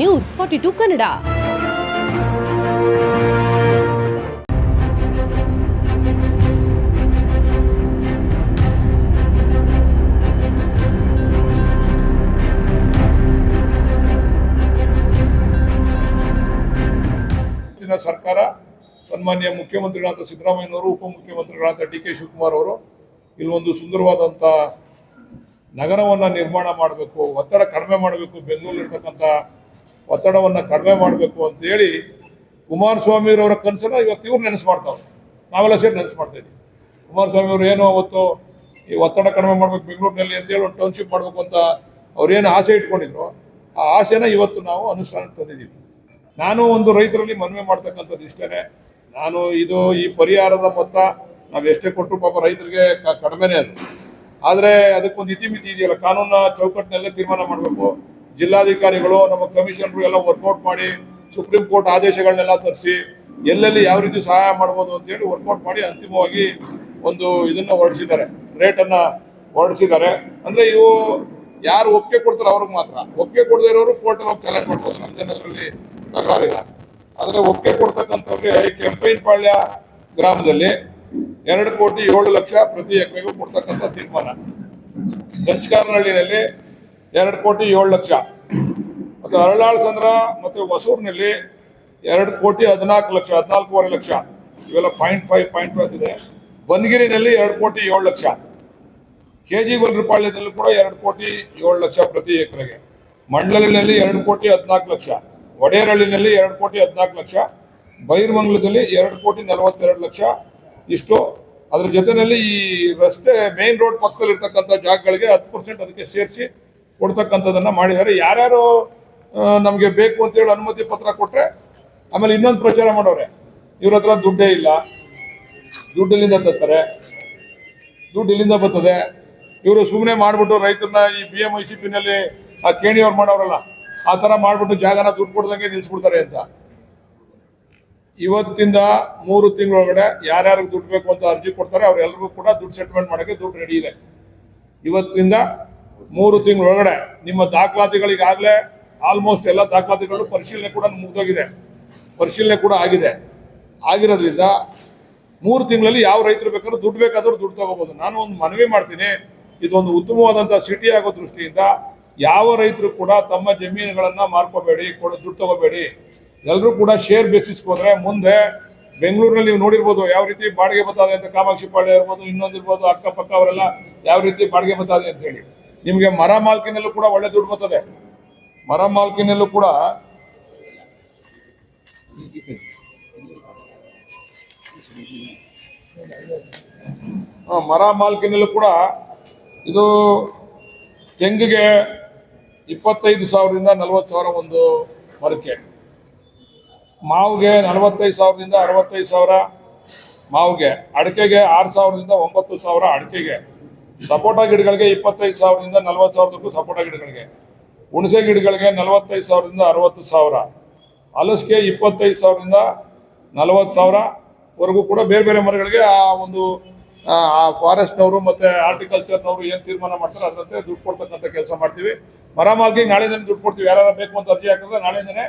News forty two Kannada ಸರ್ಕಾರ ಸನ್ಮಾನ್ಯ ಮುಖ್ಯಮಂತ್ರಿಗಳಾದ ಸಿದ್ದರಾಮಯ್ಯನವರು, ಉಪಮುಖ್ಯಮಂತ್ರಿಗಳಾದ ಡಿ ಕೆ ಶಿವಕುಮಾರ್ ಅವರು ಇಲ್ಲೊಂದು ಸುಂದರವಾದಂಥ ನಗರವನ್ನು ನಿರ್ಮಾಣ ಮಾಡಬೇಕು, ಒತ್ತಡ ಕಡಿಮೆ ಮಾಡಬೇಕು ಬೆಂಗಳೂರಿರ್ತಕ್ಕಂಥ ಒತ್ತಡವನ್ನು ಕಡಿಮೆ ಮಾಡಬೇಕು ಅಂತೇಳಿ ಕುಮಾರಸ್ವಾಮಿಯವರ ಕನಸನ್ನು ಇವತ್ತು ಇವ್ರು ನೆನೆಸು ಮಾಡ್ತಾವೆ ನಾವೆಲ್ಲ ಸೇರಿ ನೆನೆಸು ಮಾಡ್ತಾ ಇದ್ದೀವಿ ಕುಮಾರಸ್ವಾಮಿ ಅವರು ಏನೋ ಅವತ್ತು ಈ ಒತ್ತಡ ಕಡಿಮೆ ಮಾಡ್ಬೇಕು ಬೆಂಗಳೂರಿನಲ್ಲಿ ಅಂತೇಳಿ ಒಂದು ಟೌನ್ಶಿಪ್ ಮಾಡಬೇಕು ಅಂತ ಅವ್ರೇನು ಆಸೆ ಇಟ್ಕೊಂಡಿದ್ರು. ಆ ಆಸೆನ ಇವತ್ತು ನಾವು ಅನುಷ್ಠಾನಕ್ಕೆ ತಂದಿದ್ದೀವಿ ನಾನು ಒಂದು ರೈತರಲ್ಲಿ ಮನವಿ ಮಾಡ್ತಕ್ಕಂಥದ್ದು ಇಷ್ಟೇ ನಾನು ಇದು ಈ ಪರಿಹಾರದ ಮೊತ್ತ ನಾವು ಎಷ್ಟೇ ಕೊಟ್ಟರು ಪಾಪ ರೈತರಿಗೆ ಕಡಿಮೆನೇ ಅದು. ಆದರೆ ಅದಕ್ಕೊಂದು ಇತಿಮಿತಿ ಇದೆಯಲ್ಲ, ಕಾನೂನ ಚೌಕಟ್ಟಿನಲ್ಲೇ ತೀರ್ಮಾನ ಮಾಡಬೇಕು. ಜಿಲ್ಲಾಧಿಕಾರಿಗಳು, ನಮ್ಮ ಕಮಿಷನರು ಎಲ್ಲ ವರ್ಕೌಟ್ ಮಾಡಿ, ಸುಪ್ರೀಂ ಕೋರ್ಟ್ ಆದೇಶಗಳನ್ನೆಲ್ಲ ತರಿಸಿ, ಎಲ್ಲೆಲ್ಲಿ ಯಾವ ರೀತಿ ಸಹಾಯ ಮಾಡ್ಬೋದು ಅಂತೇಳಿ ವರ್ಕೌಟ್ ಮಾಡಿ ಅಂತಿಮವಾಗಿ ಒಂದು ಇದನ್ನು ಹೊರಡಿಸಿದ್ದಾರೆ. ರೇಟನ್ನು ಹೊರಡಿಸಿದ್ದಾರೆ. ಅಂದರೆ ಇವು ಯಾರು ಒಪ್ಪಿಗೆ ಕೊಡ್ತಾರೆ ಅವ್ರಿಗೆ ಮಾತ್ರ. ಒಪ್ಪಿಗೆ ಕೊಡದೇ ಇರೋರು ಕೋರ್ಟಲ್ಲಿ ಹೋಗಿ ಚಾಲೆಂಜ್ ಮಾಡ್ಬೋದು ಜನರಲ್ಲಿ ತಕರಾರಿಲ್ಲ ಆದರೆ ಒಪ್ಪಿಗೆ ಕೊಡ್ತಕ್ಕಂಥವ್ರಿಗೆ ಕೆಂಪೈನಪಾಳ್ಯ ಗ್ರಾಮದಲ್ಲಿ ಎರಡು ಕೋಟಿ ಏಳು ಲಕ್ಷ ಪ್ರತಿ ಎಕರೆಗೂ ಕೊಡ್ತಕ್ಕಂಥ ತೀರ್ಮಾನ. ಗಂಚಕಾರನಹಳ್ಳಿನಲ್ಲಿ ಎರಡು ಕೋಟಿ ಏಳು ಲಕ್ಷ. ಮತ್ತು ಅರಳಾಳ್ ಸಂದ್ರ ಮತ್ತು ಹೊಸೂರಿನಲ್ಲಿ ಎರಡು ಕೋಟಿ ಹದಿನಾಲ್ಕು ಲಕ್ಷ, ಹದಿನಾಲ್ಕೂವರೆ ಲಕ್ಷ. ಇವೆಲ್ಲ ಪಾಯಿಂಟ್ ಫೈವ್ ಪಾಯಿಂಟ್ ಫೈವ್ ಇದೆ. ಬನಗಿರಿನಲ್ಲಿ ಎರಡು ಕೋಟಿ ಏಳು ಲಕ್ಷ. ಕೆ ಜಿ ಗೊಲ್ರಪಾಳ್ಯದಲ್ಲೂ ಕೂಡ ಎರಡು ಕೋಟಿ ಏಳು ಲಕ್ಷ ಪ್ರತಿ ಎಕರೆಗೆ. ಮಂಡಳಿನಲ್ಲಿ ಎರಡು ಕೋಟಿ ಹದಿನಾಲ್ಕು ಲಕ್ಷ. ಒಡೆಯರಳ್ಳಿನಲ್ಲಿ ಎರಡು ಕೋಟಿ ಹದಿನಾಲ್ಕು ಲಕ್ಷ. ಬೈರ್ಮಂಗ್ಲದಲ್ಲಿ ಎರಡು ಕೋಟಿ ನಲವತ್ತೆರಡು ಲಕ್ಷ. ಇಷ್ಟು. ಅದ್ರ ಜೊತೆಯಲ್ಲಿ ಈ ರಸ್ತೆ ಮೇನ್ ರೋಡ್ ಪಕ್ಕದಲ್ಲಿರ್ತಕ್ಕಂಥ ಜಾಗಗಳಿಗೆ ಹತ್ತು ಪರ್ಸೆಂಟ್ ಅದಕ್ಕೆ ಸೇರಿಸಿ ಕೊಡ್ತಕ್ಕಂಥದ್ದನ್ನ ಮಾಡಿದ್ದಾರೆ. ಯಾರ್ಯಾರು ನಮಗೆ ಬೇಕು ಅಂತೇಳಿ ಅನುಮತಿ ಪತ್ರ ಕೊಟ್ಟರೆ ಆಮೇಲೆ ಇನ್ನೊಂದು ಪ್ರಚಾರ ಮಾಡೋರೆ. ಇವ್ರ ಹತ್ರ ದುಡ್ಡೇ ಇಲ್ಲ. ದುಡ್ಡು ಇಲ್ಲಿಂದ ತರ್ತಾರೆ. ದುಡ್ಡು ಇಲ್ಲಿಂದ ಬರ್ತದೆ. ಇವರು ಸುಮ್ಮನೆ ಮಾಡಿಬಿಟ್ಟು ರೈತರನ್ನ ಈ ಬಿ ಎಂ ಐ ಸಿ ಪಿನಲ್ಲಿ ಆ ಕೇಣಿಯವ್ರು ಮಾಡೋರಲ್ಲ, ಆ ಥರ ಮಾಡ್ಬಿಟ್ಟು ಜಾಗನ ದುಡ್ಡು ಕೊಡ್ದಂಗೆ ನಿಲ್ಲಿಸ್ಬಿಡ್ತಾರೆ ಅಂತ. ಇವತ್ತಿಂದ ಮೂರು ತಿಂಗಳೊಳಗಡೆ ಯಾರ್ಯಾರಿಗೆ ದುಡ್ಡು ಬೇಕು ಅಂತ ಅರ್ಜಿ ಕೊಡ್ತಾರೆ ಅವ್ರೆಲ್ಲರಿಗೂ ಕೂಡ ದುಡ್ಡು ಸೆಟ್ಲ್ಮೆಂಟ್ ಮಾಡೋಕ್ಕೆ ದುಡ್ಡು ರೆಡಿ ಇದೆ. ಇವತ್ತಿಂದ ಮೂರು ತಿಂಗಳೊಳಗಡೆ ನಿಮ್ಮ ದಾಖಲಾತಿಗಳಿಗಾಗಲೇ ಆಲ್ಮೋಸ್ಟ್ ಎಲ್ಲ ದಾಖಲಾತಿಗಳು ಪರಿಶೀಲನೆ ಕೂಡ ಮುಗಿದೋಗಿದೆ. ಪರಿಶೀಲನೆ ಕೂಡ ಆಗಿದೆ. ಆಗಿರೋದ್ರಿಂದ ಮೂರು ತಿಂಗಳಲ್ಲಿ ಯಾವ ರೈತರು ಬೇಕಾದ್ರೂ ದುಡ್ಡು ಬೇಕಾದ್ರೂ ದುಡ್ಡು ತಗೋಬಹುದು ನಾನು ಒಂದು ಮನವಿ ಮಾಡ್ತೀನಿ. ಇದೊಂದು ಉತ್ತಮವಾದಂಥ ಸಿಟಿ ಆಗೋ ದೃಷ್ಟಿಯಿಂದ ಯಾವ ರೈತರು ಕೂಡ ತಮ್ಮ ಜಮೀನುಗಳನ್ನ ಮಾರ್ಕೋಬೇಡಿ, ಕೊಡ ದುಡ್ಡು ತಗೋಬೇಡಿ. ಎಲ್ಲರೂ ಕೂಡ ಶೇರ್ ಬೇಸಿಸ್ಗೆ ಹೋದ್ರೆ ಮುಂದೆ ಬೆಂಗಳೂರಿನಲ್ಲಿ ನೀವು ನೋಡಿರ್ಬೋದು ಯಾವ ರೀತಿ ಬಾಡಿಗೆ ಬರ್ತದೆ ಅಂತ ಕಾಮಾಕ್ಷಿ ಪಾಳ್ಯ ಇರ್ಬೋದು ಇನ್ನೊಂದಿರ್ಬೋದು ಅಕ್ಕಪಕ್ಕ ಅವರೆಲ್ಲ ಯಾವ ರೀತಿ ಬಾಡಿಗೆ ಬರ್ತದೆ ಅಂತ ಹೇಳಿ. ನಿಮಗೆ ಮರ ಮಾಲ್ಕಿನಲ್ಲೂ ಕೂಡ ಒಳ್ಳೆ ದುಡ್ಡು ಬರ್ತದೆ. ಮರ ಮಾಲ್ಕಿನಲ್ಲೂ ಕೂಡ ಮರ ಮಾಲ್ಕಿನಲ್ಲೂ ಕೂಡ ಇದು ತೆಂಗಿಗೆ ಇಪ್ಪತ್ತೈದು ಸಾವಿರದಿಂದ ನಲವತ್ತು ಸಾವಿರ ಒಂದು ಮರಕ್ಕೆ. ಮಾವಿಗೆ ನಲವತ್ತೈದು ಸಾವಿರದಿಂದ ಅರವತ್ತೈದು ಸಾವಿರ, ಮಾವಿಗೆ ಅಡಿಕೆಗೆ ಆರು ಸಾವಿರದಿಂದ ಒಂಬತ್ತು ಸಾವಿರ ಅಡಿಕೆಗೆ. ಸಪೋಟ ಗಿಡಗಳಿಗೆ ಇಪ್ಪತ್ತೈದು ಸಾವಿರದಿಂದ ನಲವತ್ತು ಸಾವಿರದಕ್ಕೂ ಸಪೋಟ ಗಿಡಗಳಿಗೆ. ಹುಣಸೆ ಗಿಡಗಳಿಗೆ ನಲವತ್ತೈದು ಸಾವಿರದಿಂದ ಅರವತ್ತು ಸಾವಿರ. ಹಲಸಿಗೆ ಇಪ್ಪತ್ತೈದು ಸಾವಿರದಿಂದ ನಲವತ್ತು ಸಾವಿರವರೆಗೂ ಕೂಡ ಬೇರೆ ಬೇರೆ ಮರಗಳಿಗೆ ಆ ಒಂದು ಆ ಫಾರೆಸ್ಟ್ನವರು ಮತ್ತು ಆರ್ಟಿಕಲ್ಚರ್ನವರು ಏನು ತೀರ್ಮಾನ ಮಾಡ್ತಾರೆ ಅದರಂತೆ ದುಡ್ಡು ಕೊಡ್ತಕ್ಕಂಥ ಕೆಲಸ ಮಾಡ್ತೀವಿ. ಮರ ನಾಳೆ ನಾಳೆನೇ ದುಡ್ಡು ಕೊಡ್ತೀವಿ. ಯಾರು ಬೇಕು ಅಂತ ಅರ್ಜಿ ಹಾಕಿದ್ರೆ ನಾಳೆನೇ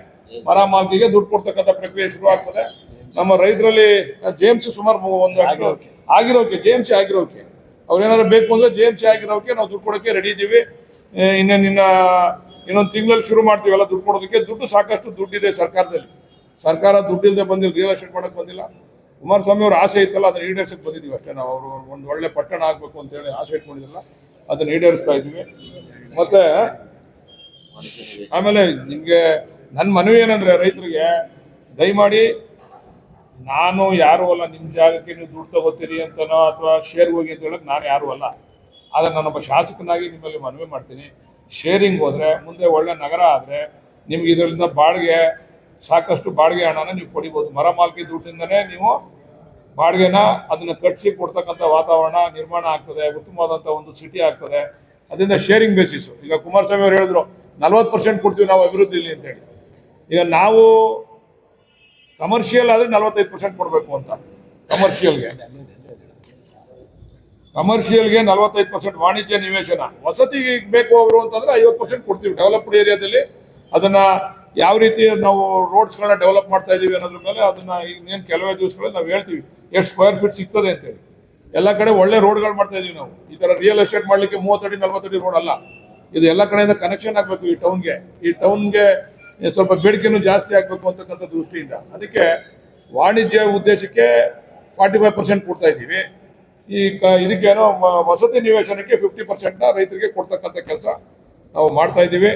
ಮರ ಮಾಲ್ಕಿಗೆ ದುಡ್ಡು ಕೊಡ್ತಕ್ಕಂಥ ಪ್ರಕ್ರಿಯೆ ಶುರು ಆಗ್ತದೆ. ನಮ್ಮ ರೈತರಲ್ಲಿ ಜೇಮ್ಸ್ ಸುಮಾರು ಒಂದು ಆಗಿರೋಕೆ. ಜೇಮ್ಸ್ ಆಗಿರೋಕೆ. ಅವ್ರೇನಾದ್ರು ಬೇಕು ಅಂದ್ರೆ ಜೇಮ್ಸ್ ಆಗಿರೋಕೆ ನಾವು ದುಡ್ಡು ಕೊಡೋಕೆ ರೆಡಿ ಇದ್ದೀವಿ. ಇನ್ನೇನು ಇನ್ನ ಇನ್ನೊಂದು ತಿಂಗಳಲ್ಲಿ ಶುರು ಮಾಡ್ತೀವಿ ಎಲ್ಲ ದುಡ್ಡು ಕೊಡೋದಕ್ಕೆ. ದುಡ್ಡು ಸಾಕಷ್ಟು ದುಡ್ಡಿದೆ ಸರ್ಕಾರದಲ್ಲಿ. ಸರ್ಕಾರ ದುಡ್ಡಿಲ್ಲದೆ ಬಂದಿಲ್ಲ ರಿಯಲ್ ಎಸ್ಟೇಟ್ ಮಾಡೋಕೆ ಬಂದಿಲ್ಲ. ಕುಮಾರಸ್ವಾಮಿ ಅವ್ರ ಆಸೆ ಇತ್ತಲ್ಲ, ಅದನ್ನ ಈಡೇರ್ಸಕ್ಕೆ ಬಂದಿದ್ದೀವಿ ಅಷ್ಟೇ. ನಾವು ಅವರು ಒಂದು ಒಳ್ಳೆ ಪಟ್ಟಣ ಆಗಬೇಕು ಅಂತೇಳಿ ಆಸೆ ಇಟ್ಕೊಂಡಿದ್ದಿಲ್ಲ ಅದನ್ನ ಈಡೇರಿಸ್ತಾ ಇದ್ದೀವಿ. ಮತ್ತೆ, ಆಮೇಲೆ ನಿಮಗೆ ನನ್ನ ಮನವಿ ಏನಂದ್ರೆ ರೈತರಿಗೆ, ದಯಮಾಡಿ ನಾನು ಯಾರು ಅಲ್ಲ ನಿಮ್ಮ ಜಾಗಕ್ಕೆ ನೀವು ದುಡ್ಡು ತಗೋತೀರಿ ಅಂತನೋ ಅಥವಾ ಶೇರ್ ಹೋಗಿ ಅಂತ ಹೇಳೋಕೆ ನಾನು ಯಾರು ಅಲ್ಲ. ಆದರೆ ನಾನೊಬ್ಬ ಶಾಸಕನಾಗಿ ನಿಮ್ಮಲ್ಲಿ ಮನವಿ ಮಾಡ್ತೀನಿ. ಶೇರಿಂಗ್ ಹೋದರೆ, ಮುಂದೆ ಒಳ್ಳೆ ನಗರ ಆದರೆ, ನಿಮ್ಗೆ ಇದರಿಂದ ಬಾಡಿಗೆ, ಸಾಕಷ್ಟು ಬಾಡಿಗೆ ಹಣನ ನೀವು ಪಡಿಬೋದು ಮರ ಮಾಲ್ಕಿ ದುಡ್ಡಿಂದನೇ ನೀವು ಬಾಡಿಗೆನ ಅದನ್ನು ಕಟ್ಟಿಸಿ ಕೊಡ್ತಕ್ಕಂಥ ವಾತಾವರಣ ನಿರ್ಮಾಣ ಆಗ್ತದೆ, ಉತ್ತಮವಾದಂಥ ಒಂದು ಸಿಟಿ ಆಗ್ತದೆ. ಅದರಿಂದ ಶೇರಿಂಗ್ ಬೇಸಿಸು ಈಗ ಕುಮಾರಸ್ವಾಮಿ ಅವರು ಹೇಳಿದ್ರು, ನಲ್ವತ್ತು ಪರ್ಸೆಂಟ್ ಕೊಡ್ತೀವಿ ನಾವು ಅಭಿವೃದ್ಧಿಲಿ ಅಂತೇಳಿ. ಈಗ ನಾವು ಕಮರ್ಷಿಯಲ್ ಆದರೆ ನಲವತ್ತೈದು ಪರ್ಸೆಂಟ್ ಕೊಡಬೇಕು ಅಂತ. ಕಮರ್ಷಿಯಲ್ಗೆ ಕಮರ್ಷಿಯಲ್ಗೆ ನಲವತ್ತೈದು ಪರ್ಸೆಂಟ್ ವಾಣಿಜ್ಯ ನಿವೇಶನ. ವಸತಿಗೆ ಬೇಕು ಅವರು ಅಂತಂದ್ರೆ ಐವತ್ತು ಪರ್ಸೆಂಟ್ ಕೊಡ್ತೀವಿ. ಡೆವಲಪ್ಡ್ ಏರಿಯಾದಲ್ಲಿ ಅದನ್ನ ಯಾವ ರೀತಿ ನಾವು ರೋಡ್ಸ್ಗಳನ್ನ ಡೆವಲಪ್ ಮಾಡ್ತಾ ಇದೀವಿ ಅನ್ನೋದ್ರ ಮೇಲೆ ಅದನ್ನ ಇನ್ನೇನು ಕೆಲವೇ ದಿವಸಗಳಲ್ಲಿ ನಾವು ಹೇಳ್ತೀವಿ. ಎಷ್ಟು ಸ್ಕ್ವೇರ್ ಫೀಟ್ ಸಿಗ್ತದೆ ಅಂತೇಳಿ. ಎಲ್ಲ ಕಡೆ ಒಳ್ಳೆ ರೋಡ್ಗಳು ಮಾಡ್ತಾ ಇದೀವಿ ನಾವು. ಈ ತರ ರಿಯಲ್ ಎಸ್ಟೇಟ್ ಮಾಡ್ಲಿಕ್ಕೆ ಮೂವತ್ತಡಿ, ನಲ್ವತ್ತಡಿ ರೋಡ್ ಅಲ್ಲ. ಇದು ಎಲ್ಲ ಕಡೆಯಿಂದ ಕನೆಕ್ಷನ್ ಆಗಬೇಕು ಈ ಟೌನ್ಗೆ ಈ ಟೌನ್ಗೆ ಸ್ವಲ್ಪ ಬೇಡಿಕೆನೂ ಜಾಸ್ತಿ ಆಗಬೇಕು ಅಂತಕ್ಕಂಥ ದೃಷ್ಟಿಯಿಂದ. ಅದಕ್ಕೆ ವಾಣಿಜ್ಯ ಉದ್ದೇಶಕ್ಕೆ ಫಾರ್ಟಿ ಫೈವ್ ಪರ್ಸೆಂಟ್ ಕೊಡ್ತಾ ಇದ್ದೀವಿ. ಈ ಕ, ಇದಕ್ಕೇನೋ ವಸತಿ ನಿವೇಶನಕ್ಕೆ ಫಿಫ್ಟಿ ಪರ್ಸೆಂಟ್ನ ರೈತರಿಗೆ ಕೊಡ್ತಕ್ಕಂಥ ಕೆಲಸ ನಾವು ಮಾಡ್ತಾ ಇದ್ದೀವಿ.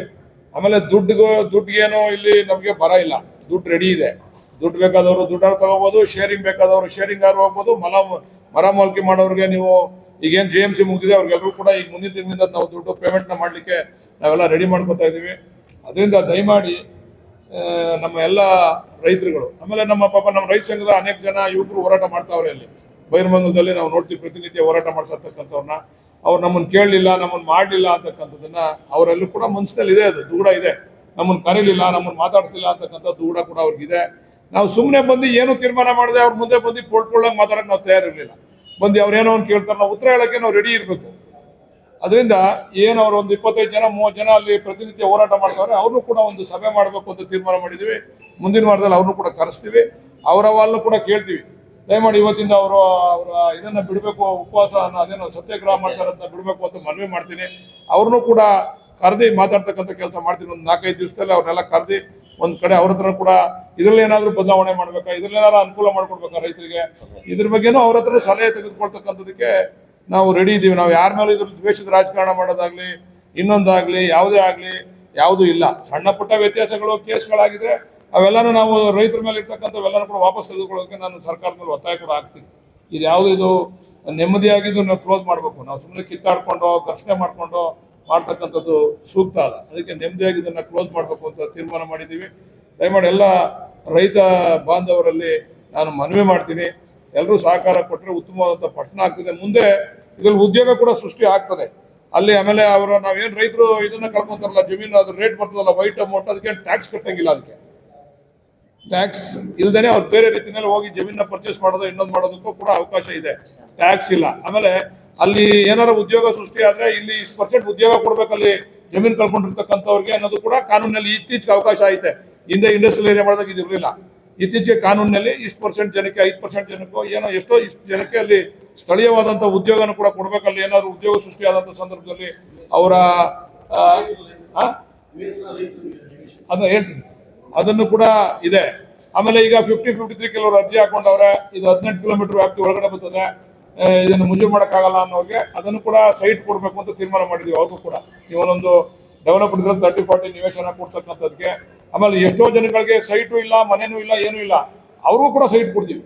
ಆಮೇಲೆ ದುಡ್ಡುಗೂ ದುಡ್ಡಿಗೇನೋ ಇಲ್ಲಿ ನಮಗೆ ಬರ ಇಲ್ಲ. ದುಡ್ಡು ರೆಡಿ ಇದೆ. ದುಡ್ಡು ಬೇಕಾದವರು ದುಡ್ಡಾರು ತಗೋಬೋದು ಶೇರಿಂಗ್ ಬೇಕಾದವರು ಶೇರಿಂಗ್ ಆರು ಹೋಗ್ಬೋದು, ಮಲ, ಮರ ಮೊಳಕೆ ಮಾಡೋರಿಗೆ ನೀವು ಈಗೇನು ಜಿ ಎಂ ಸಿ ಮುಗಿದಿದೆ ಅವ್ರಿಗೆಲ್ಲರೂ ಕೂಡ ಈಗ ಮುಂದಿನ ತಿಂಗಳಿಂದ ನಾವು ದುಡ್ಡು ಪೇಮೆಂಟ್ನ ಮಾಡಲಿಕ್ಕೆ ನಾವೆಲ್ಲ ರೆಡಿ ಮಾಡ್ಕೊತಾ ಇದ್ದೀವಿ. ಅದರಿಂದ ದಯಮಾಡಿ ನಮ್ಮ ಎಲ್ಲ ರೈತರುಗಳು, ಆಮೇಲೆ ನಮ್ಮ ಪಾಪ ನಮ್ಮ ರೈತ ಸಂಘದ ಅನೇಕ ಜನ ಯುವಕರು ಹೋರಾಟ ಮಾಡ್ತಾವ್ರೆ ಅಲ್ಲಿ. ಬೈರಮಂಗಲದಲ್ಲಿ ನಾವು ನೋಡ್ತೀವಿ, ಪ್ರತಿನಿತ್ಯ ಹೋರಾಟ ಮಾಡ್ತಾ ಇರ್ತಕ್ಕಂಥವ್ರನ್ನ ಅವ್ರು ನಮ್ಮನ್ನು ಕೇಳಲಿಲ್ಲ, ನಮ್ಮನ್ನು ಮಾಡಲಿಲ್ಲ ಅಂತಕ್ಕಂಥದ್ದನ್ನ ಅವರೆಲ್ಲೂ ಕೂಡ ಮನಸ್ಸಿನಲ್ಲಿ ಇದೆ ಅದು, ದೂಡ ಇದೆ. ನಮ್ಮನ್ನು ಕರೀಲಿಲ್ಲ, ನಮ್ಮನ್ನು ಮಾತಾಡ್ತಿಲ್ಲ ಅಂತಕ್ಕಂಥ ದೂಡ ಕೂಡ ಅವ್ರಿಗಿದೆ ನಾವು ಸುಮ್ಮನೆ ಬಂದು ಏನು ತೀರ್ಮಾನ ಮಾಡಿದೆ ಅವ್ರ ಮುಂದೆ ಬಂದು ಕೊಳ್ಕೊಳ್ಳೋಕೆ ಮಾತಾಡೋಕೆ ನಾವು ತಯಾರಿರಲಿಲ್ಲ. ಬಂದು ಅವ್ರೇನೋ ಒಂದು ಕೇಳ್ತಾರೆ, ನಾವು ಉತ್ತರ ಹೇಳೋಕ್ಕೆ ನಾವು ರೆಡಿ ಇರಬೇಕು. ಅದರಿಂದ ಏನು ಅವರು ಒಂದು ಇಪ್ಪತ್ತೈದು ಜನ, ಮೂವತ್ತು ಜನ ಅಲ್ಲಿ ಪ್ರತಿನಿತ್ಯ ಹೋರಾಟ ಮಾಡ್ತಾರೆ ಅವ್ರನ್ನೂ ಕೂಡ ಒಂದು ಸಭೆ ಮಾಡಬೇಕು ಅಂತ ತೀರ್ಮಾನ ಮಾಡಿದ್ದೀವಿ ಮುಂದಿನ ವಾರದಲ್ಲಿ ಅವ್ರನ್ನೂ ಕೂಡ ಕರೆಸ್ತೀವಿ. ಅವರ ವಾಲ್ನೂ ಕೂಡ ಕೇಳ್ತೀವಿ. ದಯಮಾಡಿ ಇವತ್ತಿಂದ ಅವರು, ಅವರ ಇದನ್ನು ಬಿಡಬೇಕು, ಉಪವಾಸ ಅದೇನು ಸತ್ಯಾಗ್ರಹ ಮಾಡ್ತಾರೆ ಅಂತ ಬಿಡಬೇಕು ಅಂತ ಮನವಿ ಮಾಡ್ತೀನಿ. ಅವ್ರನ್ನೂ ಕೂಡ ಕರೆದಿ ಮಾತಾಡ್ತಕ್ಕಂಥ ಕೆಲಸ ಮಾಡ್ತೀನಿ. ಒಂದು ನಾಲ್ಕೈದು ದಿವಸದಲ್ಲಿ ಅವ್ರನ್ನೆಲ್ಲ ಕರೆದಿ ಒಂದು ಕಡೆ ಅವ್ರ ಹತ್ರ ಕೂಡ ಇದರಲ್ಲಿ ಏನಾದರೂ ಬದಲಾವಣೆ ಮಾಡ್ಬೇಕಾ ಇದರಲ್ಲಿ ಏನಾದ್ರು ಅನುಕೂಲ ಮಾಡ್ಕೊಡ್ಬೇಕಾ ರೈತರಿಗೆ? ಇದ್ರ ಬಗ್ಗೆನೂ ಅವ್ರ ಹತ್ರ ಸಲಹೆ ತೆಗೆದುಕೊಳ್ತಕ್ಕಂಥದಕ್ಕೆ ನಾವು ರೆಡಿ ಇದ್ದೀವಿ. ನಾವು ಯಾರ ಮೇಲೂ ಇದ್ರ ದ್ವೇಷದ ರಾಜಕಾರಣ ಮಾಡೋದಾಗ್ಲಿ, ಇನ್ನೊಂದಾಗ್ಲಿ, ಯಾವುದೇ ಆಗ್ಲಿ, ಯಾವುದೂ ಇಲ್ಲ. ಸಣ್ಣ ಪುಟ್ಟ ವ್ಯತ್ಯಾಸಗಳು, ಕೇಸ್ಗಳಾಗಿದ್ರೆ ಅವೆಲ್ಲನೂ ನಾವು ರೈತರ ಮೇಲೆ ಇರ್ತಕ್ಕಂಥವೆಲ್ಲನೂ ಕೂಡ ವಾಪಸ್ ತೆಗೆದುಕೊಳ್ಳೋಕೆ ನಾನು ಸರ್ಕಾರದ ಮೇಲೆ ಒತ್ತಾಯ ಕೂಡ ಆಗ್ತೀನಿ ಇದು ಯಾವುದು ಇದು? ನೆಮ್ಮದಿಯಾಗಿದ್ದು ನಾವು ಕ್ಲೋಸ್ ಮಾಡಬೇಕು. ನಾವು ಸುಮ್ಮನೆ ಕಿತ್ತಾಡ್ಕೊಂಡು, ಘರ್ಷಣೆ ಮಾಡಿಕೊಂಡು ಮಾಡ್ತಕ್ಕಂಥದ್ದು ಸೂಕ್ತ ಅಲ್ಲ. ಅದಕ್ಕೆ ನೆಮ್ಮದಿಯಾಗಿ ಇದನ್ನು ಕ್ಲೋಸ್ ಮಾಡಬೇಕು ಅಂತ ತೀರ್ಮಾನ ಮಾಡಿದ್ದೀವಿ. ದಯಮಾಡಿ ಎಲ್ಲ ರೈತ ಬಾಂಧವರಲ್ಲಿ ನಾನು ಮನವಿ ಮಾಡ್ತೀನಿ. ಎಲ್ಲರೂ ಸಹಕಾರ ಕೊಟ್ಟರೆ ಉತ್ತಮವಾದಂಥ ಪಟ್ಟಣ ಆಗ್ತಿದೆ. ಮುಂದೆ ಇದ್ರಲ್ಲಿ ಉದ್ಯೋಗ ಕೂಡ ಸೃಷ್ಟಿ ಆಗ್ತದೆ. ಅಲ್ಲಿ ಆಮೇಲೆ ಅವರು ನಾವೇನು ರೈತರು ಇದನ್ನ ಕಳ್ಕೊಂತಾರಲ್ಲ, ಜಮೀನು ಅದ್ರ ರೇಟ್ ಬರ್ತದಲ್ಲ ವೈಟ್ ಅಮೌಂಟ್ ಅದಕ್ಕೆ ಟ್ಯಾಕ್ಸ್ ಕಟ್ಟಂಗಿಲ್ಲ ಅದಕ್ಕೆ. ಟ್ಯಾಕ್ಸ್ ಇಲ್ದೇನೆ ಅವ್ರು ಬೇರೆ ರೀತಿಯಲ್ಲಿ ಹೋಗಿ ಜಮೀನ ಪರ್ಚೇಸ್ ಮಾಡೋದು, ಇನ್ನೊಂದು ಮಾಡೋದಕ್ಕೂ ಕೂಡ ಅವಕಾಶ ಇದೆ. ಟ್ಯಾಕ್ಸ್ ಇಲ್ಲ. ಆಮೇಲೆ ಅಲ್ಲಿ ಏನಾರ ಉದ್ಯೋಗ ಸೃಷ್ಟಿ ಆದ್ರೆ ಇಲ್ಲಿ ಇಷ್ಟು ಪರ್ಸೆಂಟ್ ಉದ್ಯೋಗ ಕೊಡ್ಬೇಕಲ್ಲಿ ಜಮೀನು ಕಳ್ಕೊಂಡಿರ್ತಕ್ಕಂಥವ್ರಿಗೆ ಅನ್ನೋದು ಕೂಡ ಕಾನೂನಲ್ಲಿ ಇತ್ತೀಚೆಗೆ ಅವಕಾಶ ಐತೆ. ಹಿಂದೆ ಇಂಡಸ್ಟ್ರಿಯಲ್ ಏರಿಯಾ ಮಾಡಿದಾಗ ಇದಿರಲಿಲ್ಲ ಇತ್ತೀಚೆಗೆ ಕಾನೂನಿನಲ್ಲಿ ಇಷ್ಟು ಪರ್ಸೆಂಟ್ ಜನಕ್ಕೆ, ಐದು ಪರ್ಸೆಂಟ್ ಜನಕ್ಕೋ, ಏನೋ ಎಷ್ಟೋ ಇಷ್ಟು ಜನಕ್ಕೆ ಅಲ್ಲಿ ಸ್ಥಳೀಯವಾದಂಥ ಉದ್ಯೋಗನೂ ಕೂಡ ಕೊಡ್ಬೇಕಲ್ಲಿ, ಏನಾದ್ರು ಉದ್ಯೋಗ ಸೃಷ್ಟಿಯಾದಂಥ ಸಂದರ್ಭದಲ್ಲಿ ಅವರ? ಅದನ್ನ ಹೇಳ್ತೀನಿ. ಅದನ್ನು ಕೂಡ ಇದೆ. ಆಮೇಲೆ ಈಗ ಫಿಫ್ಟಿ ಫಿಫ್ಟಿ ತ್ರೀ ಕೆಲವರು ಅರ್ಜಿ ಹಾಕೊಂಡವ್ರೆ ಇದು ಹದಿನೆಂಟು ಕಿಲೋಮೀಟರ್ ವ್ಯಾಪ್ತಿ ಒಳಗಡೆ ಬರ್ತದೆ ಇದನ್ನು ಮಂಜೂರು ಮಾಡೋಕ್ಕಾಗಲ್ಲ ಅನ್ನೋರಿಗೆ ಅದನ್ನು ಕೂಡ ಸೈಟ್ ಕೊಡಬೇಕು ಅಂತ ತೀರ್ಮಾನ ಮಾಡಿದ್ವಿ, ಅವ್ರಿಗೂ ಕೂಡ. ಇವನೊಂದು ಡೆವಲಪ್ ಇದ್ರಲ್ಲಿ ತರ್ಟಿ ಫಾರ್ಟಿ ನಿವೇಶನ ಕೊಡ್ತಕ್ಕಂಥದ್ದಕ್ಕೆ ಆಮೇಲೆ ಎಷ್ಟೋ ಜನಗಳಿಗೆ ಸೈಟು ಇಲ್ಲ, ಮನೆನೂ ಇಲ್ಲ, ಏನೂ ಇಲ್ಲ. ಅವ್ರಿಗೂ ಕೂಡ ಸೈಟ್ ಕೊಡ್ತೀವಿ.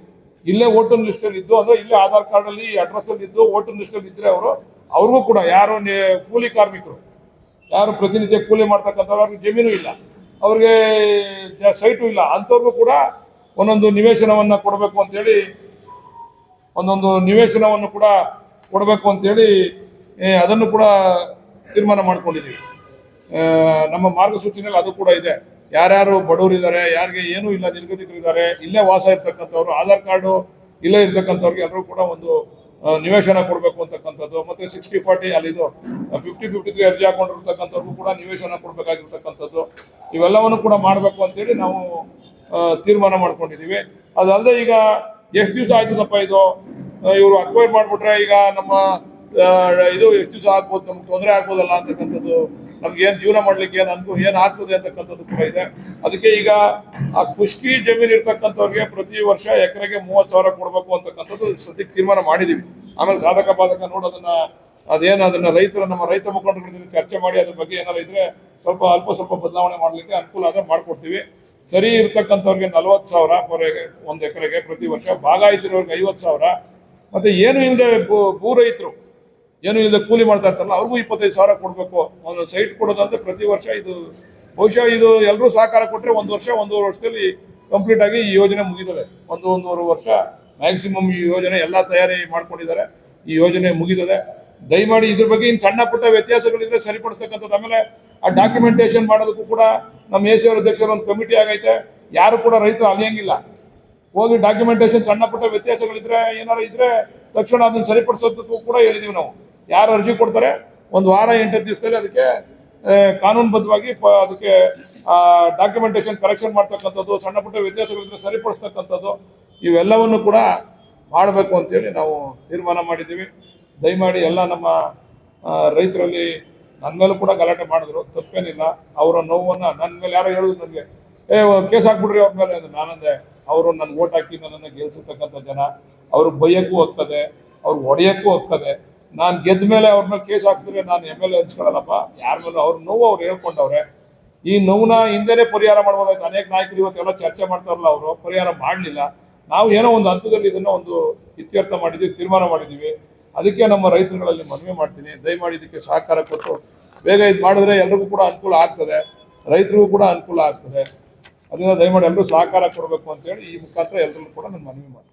ಇಲ್ಲೇ ವೋಟರ್ ಲಿಸ್ಟಲ್ಲಿ ಇದ್ದು, ಅಂದ್ರೆ ಇಲ್ಲೇ ಆಧಾರ್ ಕಾರ್ಡಲ್ಲಿ ಅಡ್ರೆಸ್ ಅಲ್ಲಿ ಇದ್ದು ವೋಟರ್ ಲಿಸ್ಟಲ್ಲಿ ಇದ್ದರೆ ಅವರು, ಅವ್ರಿಗೂ ಕೂಡ, ಯಾರು ಕೂಲಿ ಕಾರ್ಮಿಕರು, ಯಾರು ಪ್ರತಿನಿತ್ಯ ಕೂಲಿ ಮಾಡ್ತಕ್ಕಂಥವ್ರು, ಅವ್ರಿಗೆ ಜಮೀನು ಇಲ್ಲ. ಅವ್ರಿಗೆ ಸೈಟು ಇಲ್ಲ. ಅಂಥವ್ರಿಗೂ ಕೂಡ ಒಂದೊಂದು ನಿವೇಶನವನ್ನು ಕೊಡಬೇಕು ಅಂತೇಳಿ, ಒಂದೊಂದು ನಿವೇಶನವನ್ನು ಕೂಡ ಕೊಡಬೇಕು ಅಂತೇಳಿ ಅದನ್ನು ಕೂಡ ತೀರ್ಮಾನ ಮಾಡ್ಕೊಂಡಿದ್ದೀವಿ. ನಮ್ಮ ಮಾರ್ಗಸೂಚಿನಲ್ಲಿ ಅದು ಕೂಡ ಇದೆ. ಯಾರ್ಯಾರು ಬಡವರು ಇದ್ದಾರೆ ಯಾರಿಗೆ ಏನೂ ಇಲ್ಲ ನಿರ್ಗತಿಕರಿದ್ದಾರೆ ಇಲ್ಲೇ ವಾಸ ಇರ್ತಕ್ಕಂಥವ್ರು, ಆಧಾರ್ ಕಾರ್ಡು ಇಲ್ಲೇ ಇರ್ತಕ್ಕಂಥವ್ರಿಗೆ ಎಲ್ಲರೂ ಕೂಡ ಒಂದು ನಿವೇಶನ ಕೊಡಬೇಕು ಅಂತಕ್ಕಂಥದ್ದು. ಮತ್ತೆ ಸಿಕ್ಸ್ಟಿ ಫಾರ್ಟಿ ಅಲ್ಲಿದು ಫಿಫ್ಟಿ ಫಿಫ್ಟಿ ತ್ರೀ ಅರ್ಜಿ ಹಾಕೊಂಡಿರ್ತಕ್ಕಂಥವ್ರಿಗೂ ಕೂಡ ನಿವೇಶನ ಕೊಡಬೇಕಾಗಿರ್ತಕ್ಕಂಥದ್ದು. ಇವೆಲ್ಲವನ್ನು ಕೂಡ ಮಾಡಬೇಕು ಅಂತೇಳಿ ನಾವು ತೀರ್ಮಾನ ಮಾಡ್ಕೊಂಡಿದ್ದೀವಿ. ಅದಲ್ಲದೆ ಈಗ ಎಷ್ಟು ದಿವಸ ಆಯ್ತದಪ್ಪ ಇದು? ಇವರು ಅಕ್ವೈರ್ ಮಾಡಿಬಿಟ್ರೆ ಈಗ ನಮ್ಮ ಇದು ಎಷ್ಟು ದಿವಸ ಆಗ್ಬೋದು? ನಮ್ಗೆ ತೊಂದರೆ ಆಗ್ಬೋದಲ್ಲ ಅಂತಕ್ಕಂಥದ್ದು. ನಮ್ಗೆ ಏನು ಜೀವನ ಮಾಡ್ಲಿಕ್ಕೆ ಏನು ಅನ್ಕೂ ಏನು ಆಗ್ತದೆ ಅಂತಕ್ಕಂಥದ್ದು ಕೂಡ ಇದೆ. ಅದಕ್ಕೆ ಈಗ ಆ ಖುಷ್ಕಿ ಜಮೀನು ಇರ್ತಕ್ಕಂಥವ್ರಿಗೆ ಪ್ರತಿ ವರ್ಷ ಎಕರೆಗೆ ಮೂವತ್ತು ಸಾವಿರ ಕೊಡಬೇಕು ಅಂತಕ್ಕಂಥದ್ದು ಸದ್ಯಕ್ಕೆ ತೀರ್ಮಾನ ಮಾಡಿದ್ದೀವಿ ಆಮೇಲೆ ಸಾಧಕ ಬಾಧಕ ನೋಡಿ ಅದೇನ ಅದೇನು ಅದನ್ನ ರೈತರು ನಮ್ಮ ರೈತ ಮುಖಂಡರ ಜೊತೆ ಚರ್ಚೆ ಮಾಡಿ ಅದ್ರ ಬಗ್ಗೆ ಏನಾರ ಇದ್ರೆ ಸ್ವಲ್ಪ ಅಲ್ಪ ಸ್ವಲ್ಪ ಬದಲಾವಣೆ ಮಾಡಲಿಕ್ಕೆ ಅನುಕೂಲ ಆದ್ರೆ ಮಾಡ್ಕೊಡ್ತೀವಿ. ಸರಿ ಇರ್ತಕ್ಕಂಥವ್ರಿಗೆ ನಲ್ವತ್ತು ಸಾವಿರ ಪೊರೆಗೆ ಒಂದು ಎಕರೆಗೆ ಪ್ರತಿ ವರ್ಷ, ಭಾಗ ಇದ್ದಿರೋರ್ಗೆ ಐವತ್ತು ಸಾವಿರ. ಮತ್ತೆ ಏನು ಇಲ್ಲದೆ ಭೂ ರೈತರು ಏನು ಇಲ್ಲದೆ ಕೂಲಿ ಮಾಡ್ತಾ ಇರ್ತಾರಲ್ಲ, ಅವ್ರಿಗೂ ಇಪ್ಪತ್ತೈದು ಸಾವಿರ ಕೊಡಬೇಕು. ಒಂದು ಸೈಟ್ ಕೊಡೋದಂದ್ರೆ ಪ್ರತಿ ವರ್ಷ ಇದು, ಬಹುಶಃ ಇದು ಎಲ್ಲರೂ ಸಹಕಾರ ಕೊಟ್ಟರೆ ಒಂದು ವರ್ಷ, ಒಂದೂವರೆ ವರ್ಷದಲ್ಲಿ ಕಂಪ್ಲೀಟ್ ಆಗಿ ಈ ಯೋಜನೆ ಮುಗಿದದೆ ಒಂದು ಒಂದೂವರೆ ವರ್ಷ ಮ್ಯಾಕ್ಸಿಮಮ್ ಈ ಯೋಜನೆ ಎಲ್ಲ ತಯಾರಿ ಮಾಡ್ಕೊಂಡಿದ್ದಾರೆ. ಈ ಯೋಜನೆ ಮುಗಿದದೆ ದಯಮಾಡಿ ಇದ್ರ ಬಗ್ಗೆ ಇನ್ನು ಸಣ್ಣ ಪುಟ್ಟ ವ್ಯತ್ಯಾಸಗಳಿದ್ರೆ ಸರಿಪಡಿಸ್ತಕ್ಕಂಥದ್ದು. ಆಮೇಲೆ ಆ ಡಾಕ್ಯುಮೆಂಟೇಶನ್ ಮಾಡೋದಕ್ಕೂ ಕೂಡ ನಮ್ಮ ಎ ಸಿ ಅವರ ಅಧ್ಯಕ್ಷರ ಒಂದು ಕಮಿಟಿ ಆಗೈತೆ. ಯಾರು ಕೂಡ ರೈತರು ಅಲಿಯಂಗಿಲ್ಲ. ಹೋಗಿ ಡಾಕ್ಯುಮೆಂಟೇಶನ್ ಸಣ್ಣ ಪುಟ್ಟ ವ್ಯತ್ಯಾಸಗಳಿದ್ರೆ, ಏನಾರು ಇದ್ರೆ ತಕ್ಷಣ ಅದನ್ನ ಸರಿಪಡಿಸೋದಕ್ಕೂ ಕೂಡ ಹೇಳಿದೀವಿ ನಾವು. ಯಾರು ಅರ್ಜಿ ಕೊಡ್ತಾರೆ? ಒಂದು ವಾರ ಎಂಟು ದಿವಸದಲ್ಲಿ ಅದಕ್ಕೆ ಕಾನೂನುಬದ್ಧವಾಗಿ ಅದಕ್ಕೆ ಡಾಕ್ಯುಮೆಂಟೇಶನ್ ಕರೆಕ್ಷನ್ ಮಾಡ್ತಕ್ಕಂಥದ್ದು, ಸಣ್ಣ ಪುಟ್ಟ ವ್ಯತ್ಯಾಸಗಳಿದ್ರೆ ಸರಿಪಡಿಸ್ತಕ್ಕಂಥದ್ದು, ಇವೆಲ್ಲವನ್ನು ಕೂಡ ಮಾಡಬೇಕು ಅಂತೇಳಿ ನಾವು ತೀರ್ಮಾನ ಮಾಡಿದ್ದೀವಿ. ದಯಮಾಡಿ ಎಲ್ಲ ನಮ್ಮ ರೈತರಲ್ಲಿ ನನ್ನ ಮೇಲೂ ಕೂಡ ಗಲಾಟೆ ಮಾಡಿದ್ರು. ತಪ್ಪೇನಿಲ್ಲ. ಅವರ ನೋವನ್ನು ನನ್ನ ಮೇಲೆ ಯಾರೋ ಹೇಳೋದು ನನಗೆ, ಏ ಕೇಸ್ ಹಾಕ್ಬಿಡ್ರಿ ಅವ್ರ ಮೇಲೆ. ನಾನಂದೆ, ಅವರು ನನ್ನ ಓಟ್ ಹಾಕಿ ನನ್ನನ್ನು ಗೆಲ್ಸಿರ್ತಕ್ಕಂಥ ಜನ. ಅವ್ರಿಗೆ ಬೈಯಕ್ಕೂ ಹೋಗ್ತದೆ ಅವ್ರಿಗೆ ಹೊಡೆಯಕ್ಕೂ ಹೋಗ್ತದೆ ನಾನು ಗೆದ್ದ ಮೇಲೆ ಅವ್ರ ಮೇಲೆ ಕೇಸ್ ಹಾಕಿದ್ರೆ ನಾನು ಎಂ ಎಲ್ ಎ ಹಂಚ್ಕೊಳ್ಳಲ್ಲಪ್ಪ. ಯಾರ ಮೇಲೂ ಅವ್ರ ನೋವು ಅವ್ರು ಹೇಳ್ಕೊಂಡವ್ರೆ. ಈ ನೋವನ್ನ ಹಿಂದೆನೇ ಪರಿಹಾರ ಮಾಡ್ಬೋದಾಯ್ತು. ಅನೇಕ ನಾಯಕರು ಇವತ್ತೆಲ್ಲ ಚರ್ಚೆ ಮಾಡ್ತಾರಲ್ಲ ಅವರು. ಪರಿಹಾರ ಮಾಡಲಿಲ್ಲ. ನಾವು ಏನೋ ಒಂದು ಹಂತದಲ್ಲಿ ಇದನ್ನ ಒಂದು ಇತ್ಯರ್ಥ ಮಾಡಿದ್ವಿ, ತೀರ್ಮಾನ ಮಾಡಿದ್ದೀವಿ ಅದಕ್ಕೆ ನಮ್ಮ ರೈತರುಗಳಲ್ಲಿ ಮನವಿ ಮಾಡ್ತೀನಿ. ದಯಮಾಡಿ ಇದಕ್ಕೆ ಸಹಕಾರ ಕೊಟ್ಟು ಬೇಗ ಇದು ಮಾಡಿದ್ರೆ ಎಲ್ರಿಗೂ ಕೂಡ ಅನುಕೂಲ ಆಗ್ತದೆ. ರೈತರಿಗೂ ಕೂಡ ಅನುಕೂಲ ಆಗ್ತದೆ. ಅದರಿಂದ ದಯಮಾಡಿ ಎಲ್ಲರೂ ಸಹಕಾರ ಕೊಡಬೇಕು ಅಂತೇಳಿ ಈ ಮುಖಾಂತರ ಎಲ್ಲರಿಗೂ ಕೂಡ ನಾನು ಮನವಿ ಮಾಡ್ತೀನಿ.